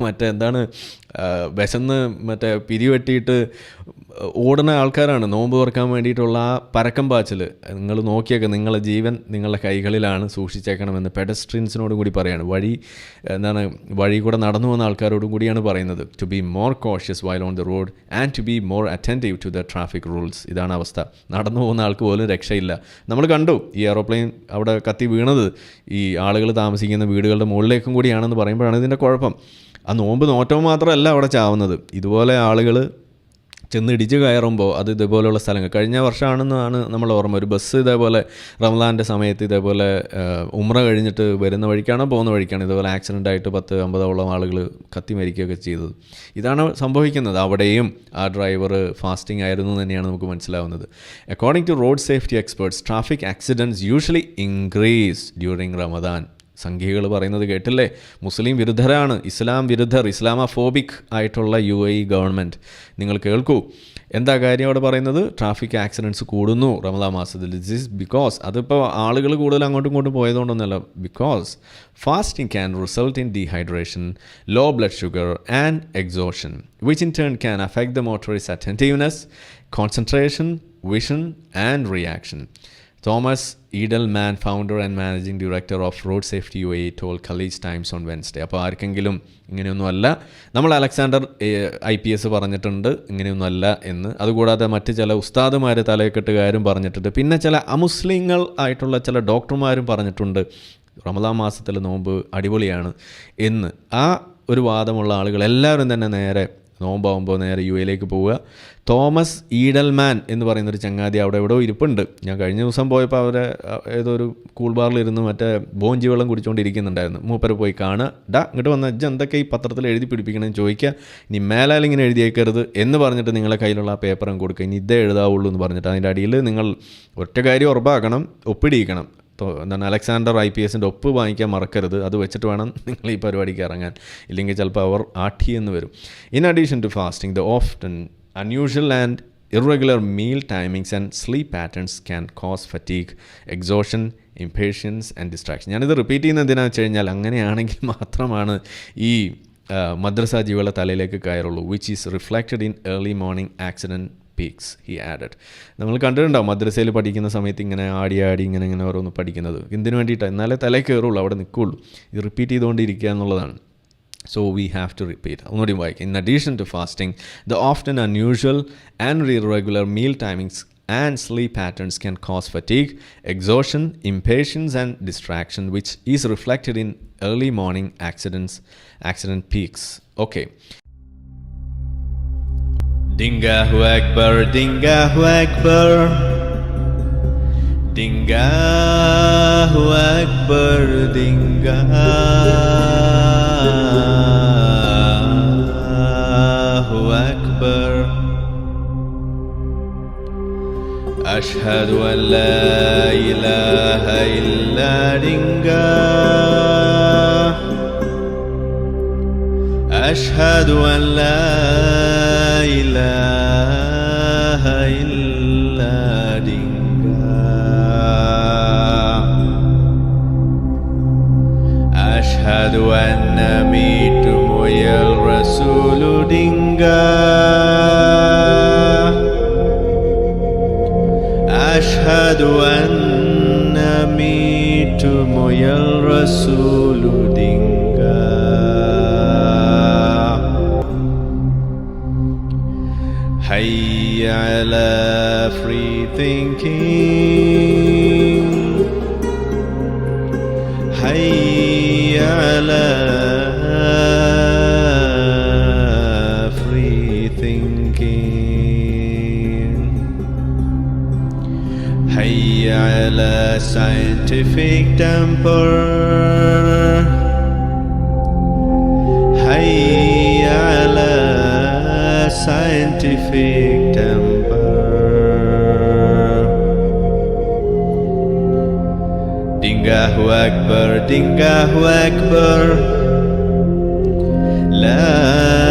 മറ്റേ എന്താണ് വിശന്ന് മറ്റേ പിരിവെട്ടിയിട്ട് ഓടുന്ന ആൾക്കാരാണ്. നോമ്പ് തുറക്കാൻ വേണ്ടിയിട്ടുള്ള ആ പരക്കം പാച്ചിൽ നിങ്ങൾ നോക്കിയൊക്കെ നിങ്ങളുടെ ജീവൻ നിങ്ങളുടെ കൈകളിലാണ് സൂക്ഷിച്ചേക്കണമെന്ന് പെഡസ്ട്രിയൻസിനോടും കൂടി പറയാണ്. വഴി എന്താണ് വഴി കൂടെ നടന്നു വന്ന ആൾക്കാരോടും കൂടിയാണ് പറയുന്നത്. To be more cautious while on the road and to be more attentive to the traffic rules ഇതാണ് അവസ്ഥ. നടന്നു പോകുന്ന ആൾക്ക് പോലും രക്ഷയില്ല. നമ്മൾ കണ്ടു ഈ എയറോപ്ലെയിൻ അവിടെ കത്തി വീണത്. ഈ ആളുകൾ താമസിക്കുന്ന വീടുകളുടെ മുകളിലേക്കും കൂടിയാണെന്ന് പറയുമ്പോഴാണ് ഇതിന്റെ കുഴപ്പം. ആ നോമ്പ് നോറ്റവും മാത്രമല്ല അവിടെ ചാവുന്നത്. ഇതുപോലെ ആളുകൾ ചെന്ന് ഇടിച്ച് കയറുമ്പോൾ അത് ഇതേപോലെയുള്ള സ്ഥലങ്ങൾ. കഴിഞ്ഞ വർഷമാണെന്നാണ് നമ്മൾ ഓർമ്മ. ഒരു ബസ് ഇതേപോലെ റംലാന്റെ സമയത്ത് ഇതേപോലെ ഉമ്ര കഴിഞ്ഞിട്ട് വരുന്ന വഴിക്കാണോ പോകുന്ന വഴിക്കാണ് ഇതേപോലെ ആക്സിഡന്റ് ആയിട്ട് പത്ത് അമ്പതോളം ആളുകൾ കത്തി മരിക്കുകയൊക്കെ ചെയ്തത്. ഇതാണ് സംഭവിക്കുന്നത്. അവിടെയും ആ ഡ്രൈവർ ഫാസ്റ്റിംഗ് ആയിരുന്നു തന്നെയാണ് നമുക്ക് മനസ്സിലാവുന്നത്. According to road safety experts traffic accidents usually increase during Ramadan സംഘികൾ പറയുന്നത് കേട്ടില്ലേ? മുസ്ലിം വിരുദ്ധരാണ്. ഇസ്ലാം വിരുദ്ധർ ഇസ്ലാമഫോബിക് ആയിട്ടുള്ള യു എ ഗവൺമെന്റ് നിങ്ങൾ കേൾക്കൂ. എന്താ കാര്യം അവിടെ പറയുന്നത്? ട്രാഫിക് ആക്സിഡന്റ്സ് കൂടുന്നു റമദാ മാസത്തിൽ. ദിസ് ഇസ് ബിക്കോസ് അതിപ്പോൾ ആളുകൾ കൂടുതൽ അങ്ങോട്ടും ഇങ്ങോട്ടും പോയതുകൊണ്ടൊന്നുമല്ല. Because fasting can result in dehydration low blood sugar and exhaustion which in turn can affect the motorist's attentiveness concentration vision and reaction Thomas founder and managing director of road safety U A told Khaleej Times on Wednesday അപ്പോൾ ആർക്കെങ്കിലും ഇങ്ങനെയൊന്നുമല്ല നമ്മൾ Alexander I P S പറഞ്ഞിട്ടുണ്ട് ഇങ്ങനെയൊന്നുമല്ല എന്ന്. അതുകൂടാതെ മറ്റ് ചില ഉസ്താദുമാർ തലയക്കെട്ടുകാരും പറഞ്ഞിട്ടുണ്ട്. പിന്നെ ചില അമുസ്ലിങ്ങൾ ആയിട്ടുള്ള ചില ഡോക്ടർമാരും പറഞ്ഞിട്ടുണ്ട് റമദാ മാസത്തിൽ നോമ്പ് അടിപൊളിയാണ് എന്ന്. ആ ഒരു വാദമുള്ള ആളുകൾ എല്ലാവരും തന്നെ നേരെ നോമ്പാവുമ്പോൾ നേരെ യു എയിലേക്ക് പോവുക. തോമസ് ഈഡൽമാൻ എന്ന് പറയുന്ന ഒരു ചങ്ങാതി അവിടെ എവിടെയോ ഇരിപ്പുണ്ട്. ഞാൻ കഴിഞ്ഞ ദിവസം പോയപ്പോൾ അവരെ ഏതോ ഒരു കൂൾ ബാറിലിരുന്ന് മറ്റേ ബോഞ്ചി വെള്ളം കുടിച്ചുകൊണ്ടിരിക്കുന്നുണ്ടായിരുന്നു മൂപ്പരെ പോയി കാണുക. ഡാ ഇങ്ങോട്ട് വന്ന. അജ്ജ എന്തൊക്കെ ഈ പത്രത്തിൽ എഴുതി പിടിപ്പിക്കണമെന്ന് ചോദിക്കുക. ഇനി മേലാൽ ഇങ്ങനെ എഴുതിയേക്കരുത് എന്ന് പറഞ്ഞിട്ട് നിങ്ങളെ കയ്യിലുള്ള ആ പേപ്പറും കൊടുക്കുക. ഇനി ഇതേ എഴുതാവുള്ളൂ എന്ന് പറഞ്ഞിട്ട് അതിന്റെ അടിയിൽ നിങ്ങൾ ഒറ്റ കാര്യം ഉറപ്പാക്കണം ഒപ്പിടിയിക്കണം. എന്താണ് അലക്സാണ്ടർ ഐ പി എസിന്റെ ഒപ്പ് വാങ്ങിക്കാൻ മറക്കരുത്. അത് വെച്ചിട്ട് വേണം നിങ്ങൾ ഈ പരിപാടിക്ക് ഇറങ്ങാൻ. ഇല്ലെങ്കിൽ ചിലപ്പോൾ അവർ ആട്ടി എന്ന് വരും. In addition to fasting the often unusual and irregular meal timings and sleep patterns can cause fatigue exhaustion impatience and distraction ഞാനിത് റിപ്പീറ്റ് ചെയ്യുന്ന എന്തിനാണെന്ന് വെച്ച് കഴിഞ്ഞാൽ അങ്ങനെയാണെങ്കിൽ മാത്രമാണ് ഈ മദ്രസ ജീവികളുടെ തലയിലേക്ക് കയറുള്ളൂ which is reflected in early morning accident peaks he added നമ്മൾ കണ്ടിട്ടുണ്ടാവും മദ്രസയിൽ പഠിക്കുന്ന സമയത്ത് ഇങ്ങനെ ആടി ആടി ഇങ്ങനെ ഇങ്ങനെ ഓരോന്ന് പഠിക്കുന്നത് എന്തിനു വേണ്ടിയിട്ടാണ് എന്നാലേ തലേ കയറുള്ളൂ അവിടെ നിൽക്കുള്ളൂ ഇത് റിപ്പീറ്റ് ചെയ്തുകൊണ്ടിരിക്കുക എന്നുള്ളതാണ് So we have to repeat. In addition to fasting, the often unusual and irregular meal timings and sleep patterns can cause fatigue, exhaustion, impatience, and distraction, which is reflected in early morning accidents, accident peaks. Okay. Dingahu Akbar, Dingahu Akbar. Dingahu Akbar, Dingahu Akbar. أشهد أن لا إله إلا دنجاه أشهد أن لا إله إلا دنجاه أشهد أن ميت يا الرسول دنجاه أشهد أن ميت يا الرسول دنجاه حي على free thinking حي على free thinking هيا على scientific temper هيا على scientific temper Dingahu Akbar, Dingahu Akbar. La